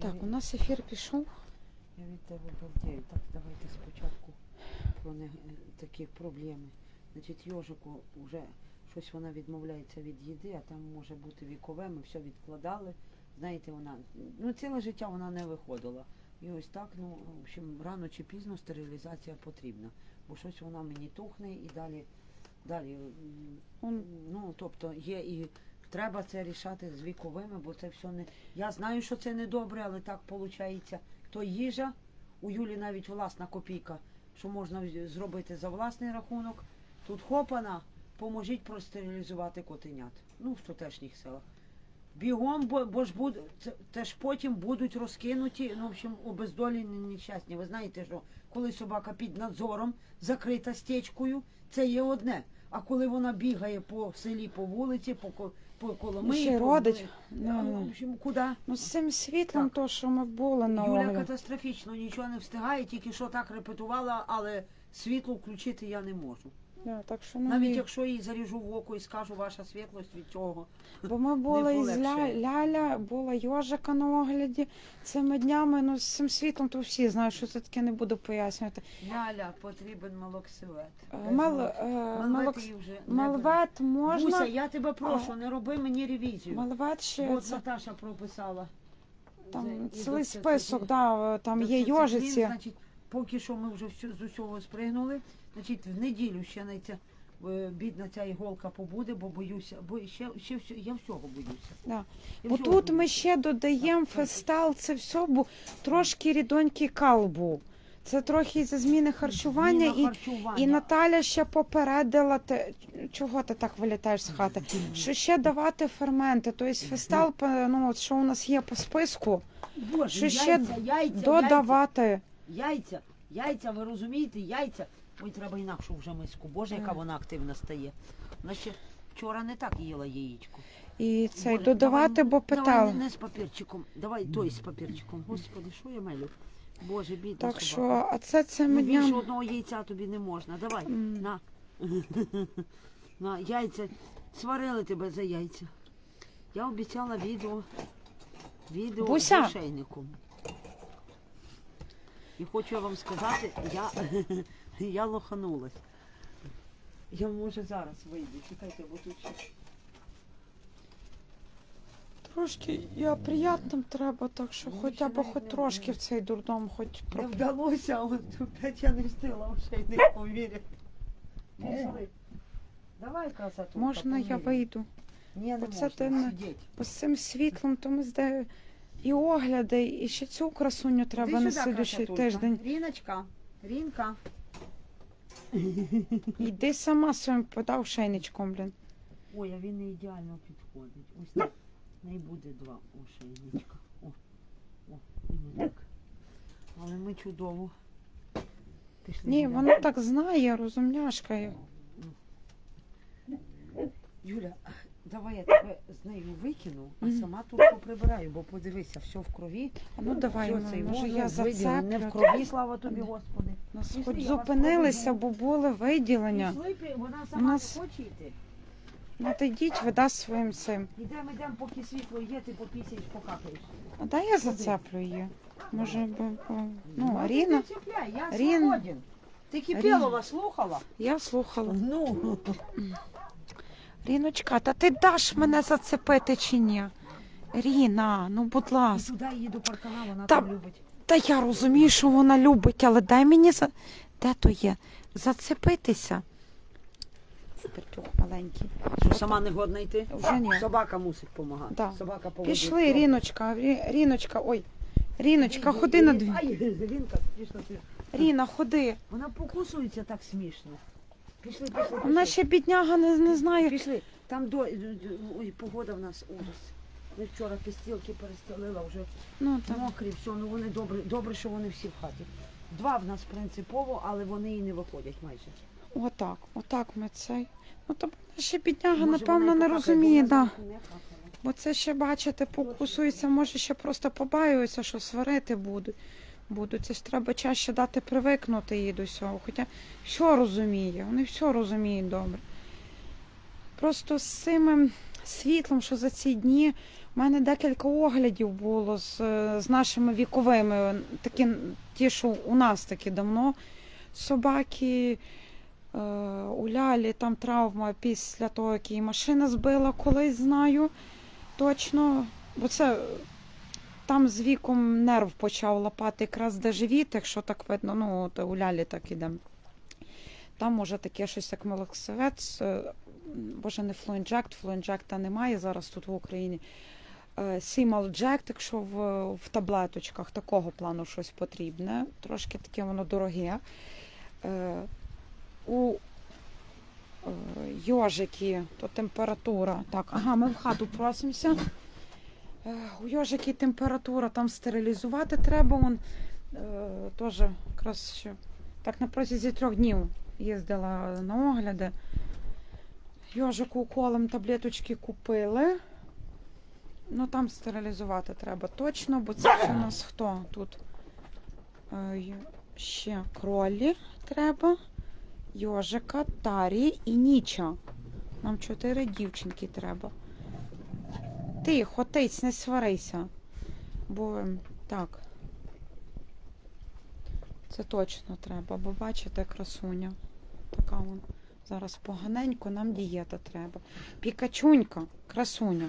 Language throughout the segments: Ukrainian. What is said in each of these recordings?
Так, у нас ефір пішов. Я від тебе балдею. Так, давайте спочатку про не, такі проблеми. Значить, йожику вже щось вона відмовляється від їди, а там може бути вікове, ми все відкладали. Знаєте, вона ну ціле життя вона не виходила. І ось так, ну, в общем, рано чи пізно стерилізація потрібна. Бо щось вона мені тухне і далі, далі, ну, тобто є і треба це рішати з віковими, бо це все не. Я знаю, що це не добре, але так виходить. То їжа, у Юлі навіть власна копійка, що можна зробити за власний рахунок. Тут хопана, поможіть простерилізувати котенят. Ну, в тутешніх селах. Бігом, бо, бо ж буде, це, те ж потім будуть розкинуті, ну, в общем, обездолені нещасні. Ви знаєте, що коли собака під надзором, закрита стечкою, це є одне. А коли вона бігає по селі, по вулиці, по, ко- по Коломиї, ще й по- родить. Ну, Ну, в общем, куди? ну, з цим світлом, Так. то, що ми були на Юля огляд. катастрофічно нічого не встигає, тільки що так репетувала, але світло включити я не можу. Да, так що, ну, Навіть якщо їй заріжу в око і скажу ваша світлость від цього. Бо ми були із ля. Ляля, була Йожика на огляді цими днями. Ну, з цим світлом то всі знають, що це таке не буду пояснювати. Ляля, потрібен малоксивет. Е, Мал, е, Малвет малокс- вже не бере. Буся, я тебе прошу, не роби мені ревізію. Малвет ще От це, Наташа прописала. там цілий список, да, там є йожиці. Значить, поки що ми вже всю, з усього спригнули. Значить, в неділю ще на ця, бідна ця іголка побуде, бо боюся, бо ще, ще всю- я всього боюся. Да. Я Бо всього тут ми ще додаємо фестал, це все, бо трошки рідонький кал був. Це трохи із-за зміни харчування Зміна і харчування. І Наталя ще попередила те, чого ти так вилітаєш з хати? Що ще давати ферменти, тобто фестал, ну от що у нас є по списку, Боже, що ще яйця, додавати. Яйця, яйця, яйця, ви розумієте, яйця. Ой, треба інакшу вже миску. Боже, яка вона активна стає. Вона ще вчора не так їла яєчко. І цей Боже, додавати, давай, бо питала. не, не з папірчиком. Давай той з папірчиком. Господи, що я мелю? Боже, бідна Так собака. що, а це Ну, цими більше одного яйця тобі не можна. Давай, М. на. на, яйця. Сварили тебе за яйця. Я обіцяла відео. Відео Буся. з ошейником. І хочу вам сказати, я, я лоханулась. Я може зараз вийду. Чекайте, бо тут ще. Трошки я приятним треба, так що Ну, хоча ще б навіть хоч не- трошки не- в цей дурдом, хоч Не про. вдалося, але опять я не встигла ошейник повірити. Пішли. Давай, красоту. Можна я вийду? Ні, не Оце можна ти не- сидіть. Бо з цим світлом, то ми здає і огляди, і ще цю красуню треба на слідущий тиждень. Ріночка, Рінка. Йди сама своїм подав шейничком, блін. Ой, а він не ідеально підходить. Ось так. Не буде два ошейничка. О, о, іменно так. Але ми чудово. Пішли. Ні, вона так знає, розумняшка. Юля, давай я тебе з нею викину, а сама тут поприбираю, бо подивися, все в крові. А ну давай, Все ну, може я виділено, Не в крові, слава тобі, Господи. Нас Пішли, хоч я вас зупинилися, бо були виділення. Пішли, пі- вона У сама нас- не хоче йти. Надійдіть, вода своїм цим. Йдемо, йдемо, поки світло є, ти попісяєш, покакаєш. А дай я зацеплю її. Може, бо, бо- ну, ти Аріна, не чіпляй, я Рін- свободен. Ти Кипелова слухала? я слухала. Ну, Ріночка, та ти даш мене зацепити чи ні? Ріна, ну будь ласка. туди її до паркана, вона Та- там любить. Та я розумію, що вона любить, але дай мені за. Де то є? Зацепитися. Спиртюх маленький. Що, сама не годна йти? Вже ні. Собака мусить допомагати. Да. Собака поводить. Пішли, Ріночка, Рі- Ріночка, ой. Ріночка, ходи на дві. Ай, Рінка, пішла ти. Ріна, ходи. Вона покусується так смішно. Пішли, пішли, пішли. Вона ще бідняга не, не знає. Пішли. Там до... Ой, погода в нас ужас. Ми вчора пістілки перестелила вже Ну, так. мокрі, все, ну вони добре, добре, що вони всі в хаті. Два в нас принципово, але вони і не виходять майже. Отак, отак ми цей. Ну то ще бідняга, Може, напевно, вона і не покакає, розуміє, бо да. вона не. Бо це ще, бачите, покусується, може ще просто побаюється, що сварити будуть. Будуть. Це ж треба чаще дати привикнути їй до всього. Хоча все розуміє, вони все розуміють добре. Просто з цими, світлом, що за ці дні у мене декілька оглядів було з, е, з нашими віковими, такі, ті, що у нас такі давно. Собаки е, у Лялі там травма після того, як її машина збила, колись знаю точно. Бо це там з віком нерв почав лапати якраз де живіт, якщо так видно, ну от у Лялі так іде. Там може таке щось як мелоксивець, е, боже, не флоінджект, флоінджекта немає зараз тут в Україні. Сімалджект, якщо в, в таблеточках такого плану щось потрібне, трошки таке воно дороге. Е, У е, йожики, то температура. Так, ага, ми в хату просимося. У йожики температура, там стерилізувати треба. Он е, якраз ще так на протязі трьох днів їздила на огляди. Йожику уколем таблеточки купили. Ну там стерилізувати треба точно, бо це у нас хто тут? Е, ще кролі треба, йожика, тарі і ніча. Нам чотири дівчинки треба. Тихо, тиць, не сварися. Бо ем, так. Це точно треба, бо бачите, красуня. Така вон. Зараз поганенько, нам дієта треба. Пікачунька, красуня.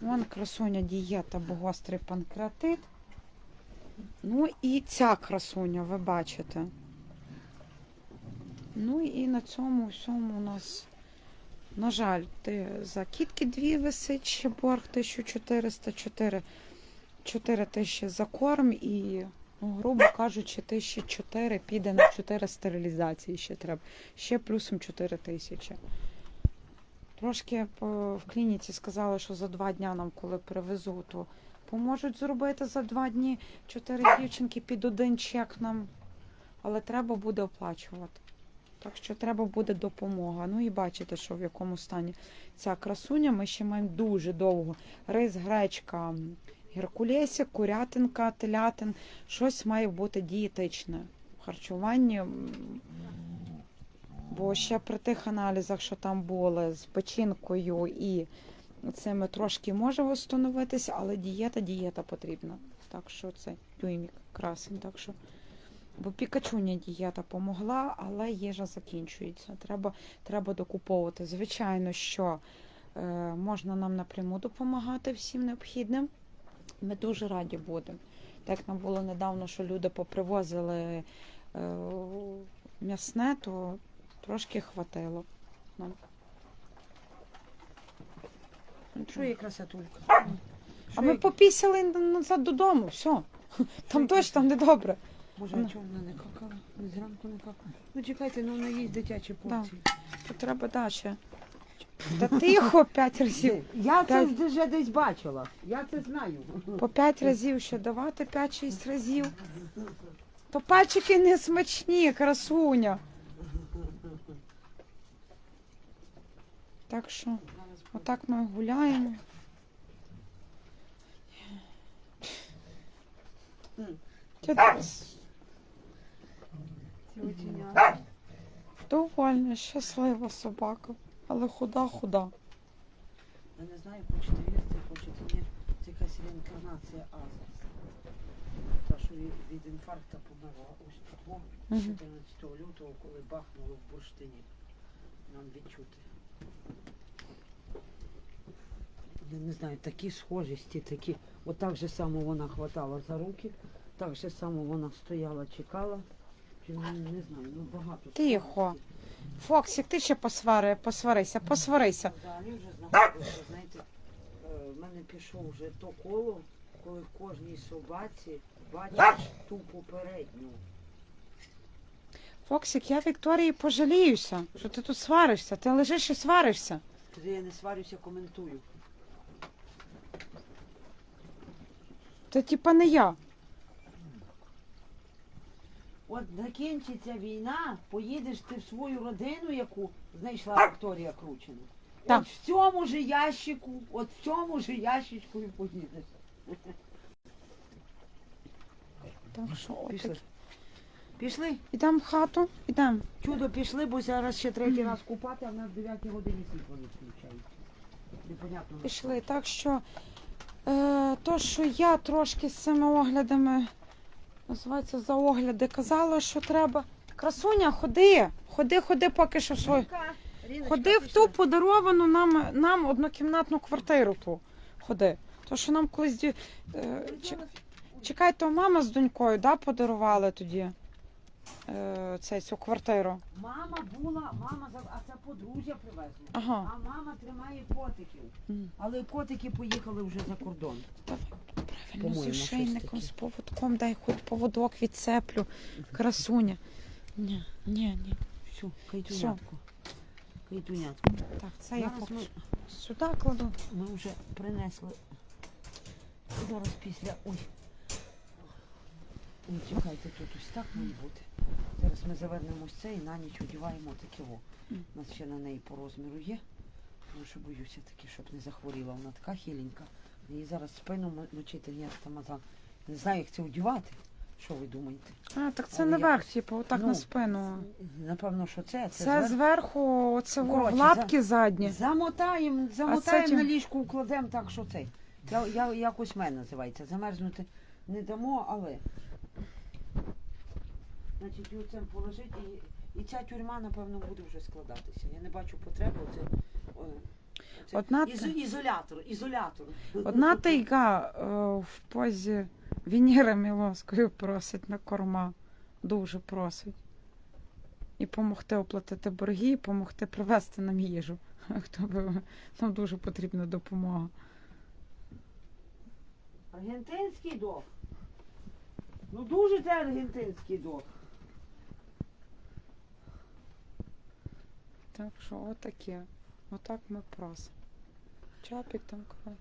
Вон красуня дієта, бо гострий панкреатит. Ну і ця красуня, ви бачите. Ну і на цьому всьому у нас, на жаль, ти за кітки дві висить борг 1400, 4, 4 тисячі за корм і, ну, грубо кажучи, 1004 піде на 4 стерилізації ще треба. Ще плюсом 4 тисячі. Трошки в клініці сказали, що за два дня нам, коли привезу, то поможуть зробити за два дні чотири дівчинки під один чек нам. Але треба буде оплачувати. Так що треба буде допомога. Ну і бачите, що в якому стані ця красуня. Ми ще маємо дуже довго. Рис, гречка, геркулесик, курятинка, телятин. Щось має бути дієтичне в харчуванні. Бо ще при тих аналізах, що там були з печінкою і цими трошки може встановитися, але дієта, дієта потрібна. Так що це тюймік красень. Так що, бо пікачуня дієта помогла, але їжа закінчується. Треба, треба докуповувати. Звичайно, що е, можна нам напряму допомагати всім необхідним. Ми дуже раді будемо. Так нам було недавно, що люди попривозили е, м'ясне, то трошки хватило. нам. Що є красотулька? А ми попісяли назад додому, все. Там дощ, там недобре. Боже, а чому вона не какала? Зранку не какала. Ну чекайте, ну вона їсть дитячі порції. То треба далі. Та тихо п'ять разів. Я це П'ять. вже десь бачила. Я це знаю. По п'ять разів ще давати, п'ять-шість разів. То пальчики не смачні, красуня. Так що, отак ми гуляємо. Ти Оченята. довольна, щаслива собака, але худа-худа. Я не знаю, хочете вірити, хочете ні. Це якась реінкарнація Аза. Та, що від, від інфаркта померла ось того 14 лютого, коли бахнуло в бурштині. Нам відчути. Я не знаю, такі схожісті, такі. От так же само вона хватала за руки, так же само вона стояла, чекала. Ну, Не знаю, ну багато. Тихо. Фоксик, ти ще посвари, посварися, посварися. Взагалі вже знаходиться, знаєте, е, в мене пішов вже то коло, коли в кожній собаці бачиш ту попередню. Фоксик, я Вікторії пожаліюся, що ти тут сваришся. Ти лежиш і сваришся. Тоді я не сварюся, коментую. Це типа не я. От закінчиться війна, поїдеш ти в свою родину, яку знайшла Вікторія Кручина. Так. От в цьому же ящику, от в цьому же ящичку і поїдеш. Так що Пішли. отак. Пішли? Ідемо в хату, ідемо. Чудо пішли, бо зараз ще третій раз купати, а в нас в 9 годині світло відключають. Непонятно. пішли. Так що е, то, що я трошки з цими оглядами, називається за огляди, казала, що треба. Красуня, ходи, ходи, ходи, поки що свою. Ходи в ту подаровану нам, нам однокімнатну квартиру ту. Ходи. То, що нам колись е, чекай, то мама з донькою да, подарували тоді е, цю квартиру. Мама була, мама за- а це подружжя привезла. Ага. А мама тримає котиків. М. Але котики поїхали вже за кордон. Правильно, По-моєму, з щось ошейником, таке. з поводком, дай хоч поводок відцеплю. Красуня. Ні, ні, ні. Все, кайтунятку. Кайтунятку. Так, це я Зараз поки ми, що сюди кладу. ми вже принесли. Зараз після. Ой. Ой, чекайте, тут ось так має бути. Зараз ми завернемо ось це і на ніч одіваємо таке о. Мгм. У нас ще на неї по розміру є. Тому що боюся таки, щоб не захворіла. Вона така хиленька. Її зараз спину мочити, ні, тамазан. Не знаю, як це одівати. Що ви думаєте? А, так це Але наверх, якось- типу, отак Ну, на спину. Напевно, що це. Це, зверху. зверху, оце во, в лапки задні. Замотаємо, замотаємо на ліжку, укладемо так, що цей. Я, я, якось мене називається. Замерзнути не дамо, але. Значить, його цим положити і, і ця тюрма, напевно, буде вже складатися. Я не бачу потреби. Оце, о, оце Одна із, та- ізолятор, ізолятор. Одна тайга е, в позі Венери Міловської просить на корма. Дуже просить. І допомогти оплатити борги, і допомогти привезти нам їжу. Хто би нам дуже потрібна допомога. Аргентинський дог. Ну дуже це аргентинський дог. Так що отаке. Отак ми просимо. Чапік там край.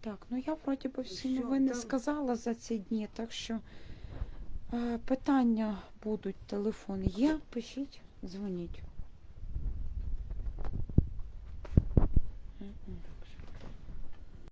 Так, ну я вроді би всі Що, новини там? сказала за ці дні, так що е, питання будуть, телефон є, пишіть, дзвоніть.